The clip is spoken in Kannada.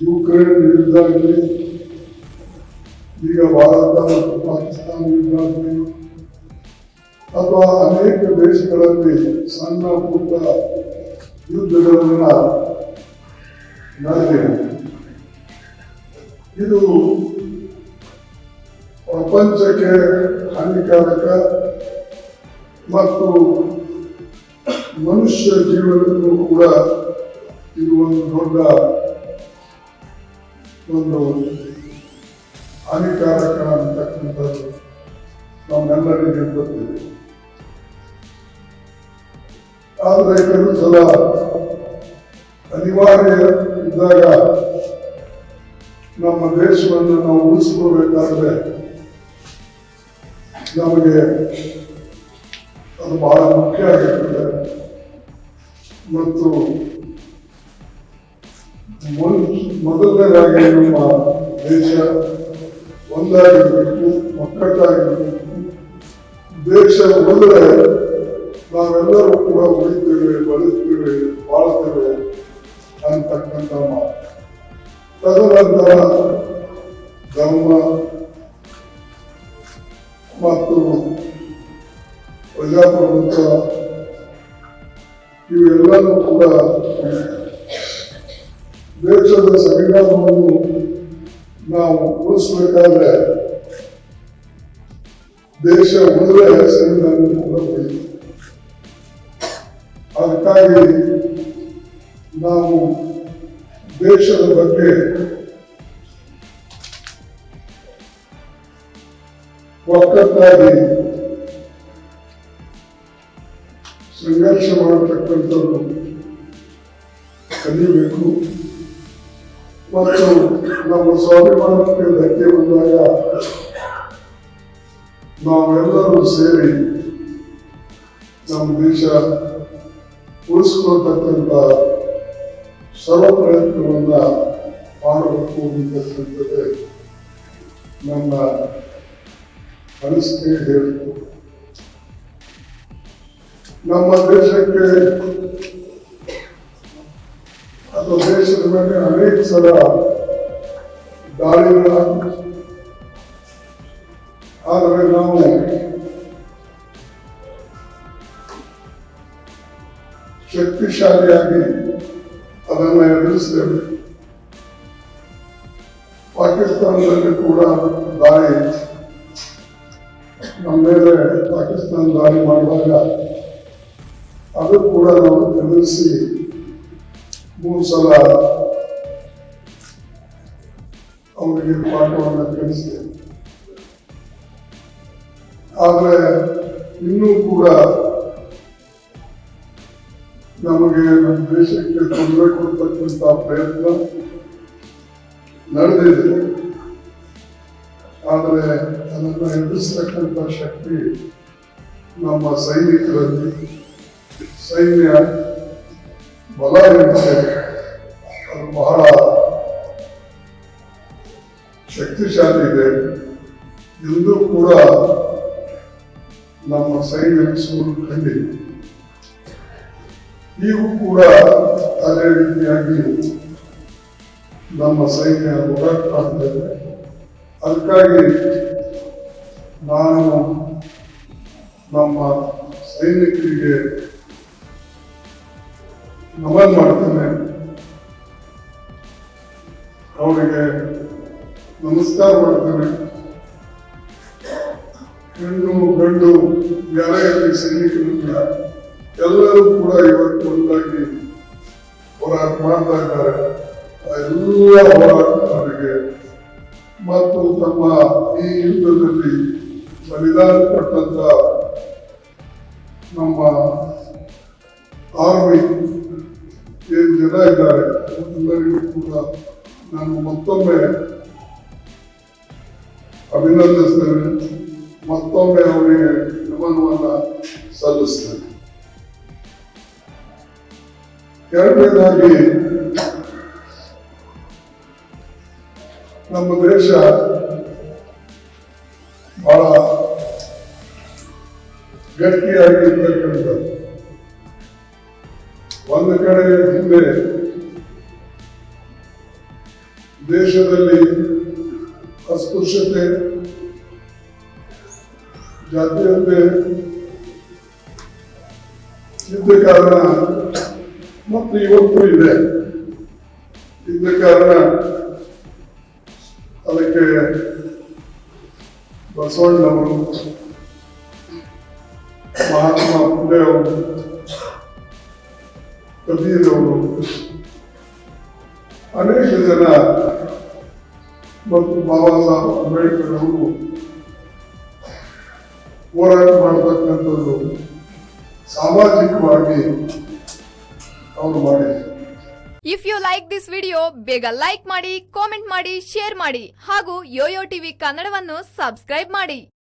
ಯುಕ್ರೇನ್ ಆಗಲಿ ಈಗ ಭಾರತ ಮತ್ತು ಪಾಕಿಸ್ತಾನ ಯುದ್ಧ ಅಥವಾ ಅನೇಕ ದೇಶಗಳಲ್ಲಿ ಸಣ್ಣ ಪುಟ್ಟ ಯುದ್ಧಗಳನ್ನ ನಡೆದಿದೆ. ಇದು ಪ್ರಪಂಚಕ್ಕೆ ಹಾನಿಕಾರಕ ಮತ್ತು ಮನುಷ್ಯ ಜೀವನಕ್ಕೂ ಕೂಡ ಇದು ಒಂದು ದೊಡ್ಡ ಒಂದು ಹಾನಿಕಾರಕ ಅಂತಕ್ಕಂಥದ್ದು ನಮ್ಮೆಲ್ಲರಿಗೂ ಗೊತ್ತಿದೆ. ಆದರೆ ಕೆಲವು ಸಲ ಅನಿವಾರ್ಯ ಇದ್ದಾಗ ನಮ್ಮ ದೇಶವನ್ನು ನಾವು ಉಳಿಸ್ಕೋಬೇಕಾದ್ರೆ ನಮಗೆ ಅದು ಬಹಳ ಮುಖ್ಯ ಆಗಿರ್ತದೆ. ಮತ್ತು ಮೊದಲನೇದಾಗಿ ನಮ್ಮ ದೇಶ ಒಂದಾಗಿರಬೇಕು ಒಕ್ಕಟ್ಟಾಗಿರಬೇಕು ದೇಶ ಒಂದರೆ, ನಾವೆಲ್ಲರೂ ಕೂಡ ಉಳಿತೇವೆ ಬದುಕ್ತೇವೆ ಬಾಳ್ತೇವೆ ಅಂತಕ್ಕಂಥ ಮಾತು. ತದನಂತರ ಧರ್ಮ ಮತ್ತು ಪ್ರಜಾಪ್ರಭುತ್ವ ಇವೆಲ್ಲವೂ ಕೂಡ ದೇಶದ ಸಂವಿಧಾನವನ್ನು ನಾವು ಉಳಿಸಬೇಕಾದ್ರೆ ದೇಶ ಉಳಿದ್ರೆ ಸಂವಿಧಾನ ಅದಕ್ಕಾಗಿ ನಾವು ದೇಶದ ಬಗ್ಗೆ ಒಕ್ಕಟ್ಟಾಗಿ ಸಂಘರ್ಷ ಮಾಡತಕ್ಕಂಥದ್ದು ಕಲಿಯಬೇಕು ಮತ್ತು ನಮ್ಮ ಸ್ವಾಭಿಮಾನಕ್ಕೆ ಧಕ್ಕೆ ಬಂದಾಗ ನಾವೆಲ್ಲರೂ ಸೇರಿ ನಮ್ಮ ದೇಶ ಉಳಿಸ್ಕೊಳ್ತಕ್ಕಂಥ ಸರ್ವ ಪ್ರಯತ್ನವನ್ನ ಮಾಡಬೇಕು ಅಂತಕ್ಕಂಥದ್ದೇ ನನ್ನ ಅನಿಸಿಕೆ ಹೇಳಿತು ನಮ್ಮ ದೇಶಕ್ಕೆ ಅಥವಾ ದೇಶದ ಮೇಲೆ ಅನೇಕ ಸಲ ದಾಳಿಗಳ ಆದರೆ ನಾವು ಶಕ್ತಿಶಾಲಿಯಾಗಿ ಅದನ್ನು ಎದುರಿಸ್ತೇವೆ ಪಾಕಿಸ್ತಾನದಲ್ಲಿ ಕೂಡ ದಾಳಿ ನಮ್ಮ ಮೇಲೆ ಪಾಕಿಸ್ತಾನ ದಾಳಿ ಮಾಡುವಾಗ ಅದು ಕೂಡ ನಾವು ಎದುರಿಸಿ ಮೂರು ಸಲ ಅವರಿಗೆ ಪಾಠವನ್ನು ಕಲಿಸ್ತೇವೆ ಆದರೆ ಇನ್ನೂ ಕೂಡ ನಮಗೆ ನಮ್ಮ ದೇಶಕ್ಕೆ ತೊಂದರೆ ಕೊಡ್ತಕ್ಕಂಥ ಪ್ರಯತ್ನ ನಡೆದಿದೆ. ಆದರೆ ಅದನ್ನು ಎದುರಿಸ್ತಕ್ಕಂಥ ಶಕ್ತಿ ನಮ್ಮ ಸೈನಿಕರಲ್ಲಿ, ಸೈನ್ಯ ಬಲ ಅದು ಬಹಳ ಶಕ್ತಿಶಾಲಿ ಇದೆ. ಎಂದು ಕೂಡ ನಮ್ಮ ಸೈನ್ಯ ಸೋಲು ಕಂಡಿದೆ. ನೀವು ಕೂಡ ಅದೇ ರೀತಿಯಾಗಿ ನಮ್ಮ ಸೈನ್ಯ ಹೋರಾಟ ಅದಕ್ಕಾಗಿ ನಾನು ನಮ್ಮ ಸೈನಿಕರಿಗೆ ನಮನ್ ಮಾಡ್ತೇನೆ. ಅವರಿಗೆ ನಮಸ್ಕಾರ ಮಾಡ್ತೇನೆ. ಹೆಣ್ಣು, ಗಂಡು ಯಾರೇ ಇರಲಿ ಸೈನಿಕರು ಎಲ್ಲರೂ ಕೂಡ ಇವತ್ತು ಒಂದಾಗಿ ಹೋರಾಟ ಮಾಡ್ತಾ ಇದ್ದಾರೆ. ಎಲ್ಲ ಹೋರಾಟಗಾರರಿಗೆ ಮತ್ತು ತಮ್ಮ ಈ ಯುದ್ಧದಲ್ಲಿ ಬಲಿದಾನ ಕೊಟ್ಟಂತ ನಮ್ಮ ಆರ್ಮಿ ಏನ್ ಇದ್ದಾರೆ. ಅವರೆಲ್ಲರಿಗೂ ಕೂಡ ನಾನು ಮತ್ತೊಮ್ಮೆ ಅಭಿನಂದಿಸ್ತೇನೆ. ಮತ್ತೊಮ್ಮೆ ಅವರಿಗೆ ನಮನವನ್ನು ಸಲ್ಲಿಸ್ತೇನೆ. ಎರಡನೇದಾಗಿ, ನಮ್ಮ ದೇಶ ಬಹಳ ಗಟ್ಟಿಯಾಗಿರ್ತಕ್ಕಂಥದ್ದು ಒಂದು ಕಡೆ ಹಿಂದೆ ದೇಶದಲ್ಲಿ ಅಸ್ಪೃಶ್ಯತೆ, ಜಾತೀಯತೆ ಇದ್ದ ಕಾರಣ ಮತ್ತು ಇವತ್ತು ಇದೆ. ಇದ್ದ ಕಾರಣ ಅದಕ್ಕೆ ಬಸವಣ್ಣವರು ಅನೇಕ ಜನ ಮತ್ತು ಬಾಬಾ ಸಾಹೇಬ್ ಅಂಬೇಡ್ಕರ್ ಅವರು ಹೋರಾಟ ಮಾಡತಕ್ಕಂಥದ್ದು ಸಾಮಾಜಿಕವಾಗಿ ಅವರು ಮಾಡಿದ್ದಾರೆ if you like this video ಬೇಗ ಲೈಕ್ ಮಾಡಿ ಕಾಮೆಂಟ್ ಮಾಡಿ ಶೇರ್ ಮಾಡಿ ಹಾಗೂ ಯೋಯೋ ಟಿವಿ ಕನ್ನಡವನ್ನು ಸಬ್ಸ್ಕ್ರೈಬ್ ಮಾಡಿ.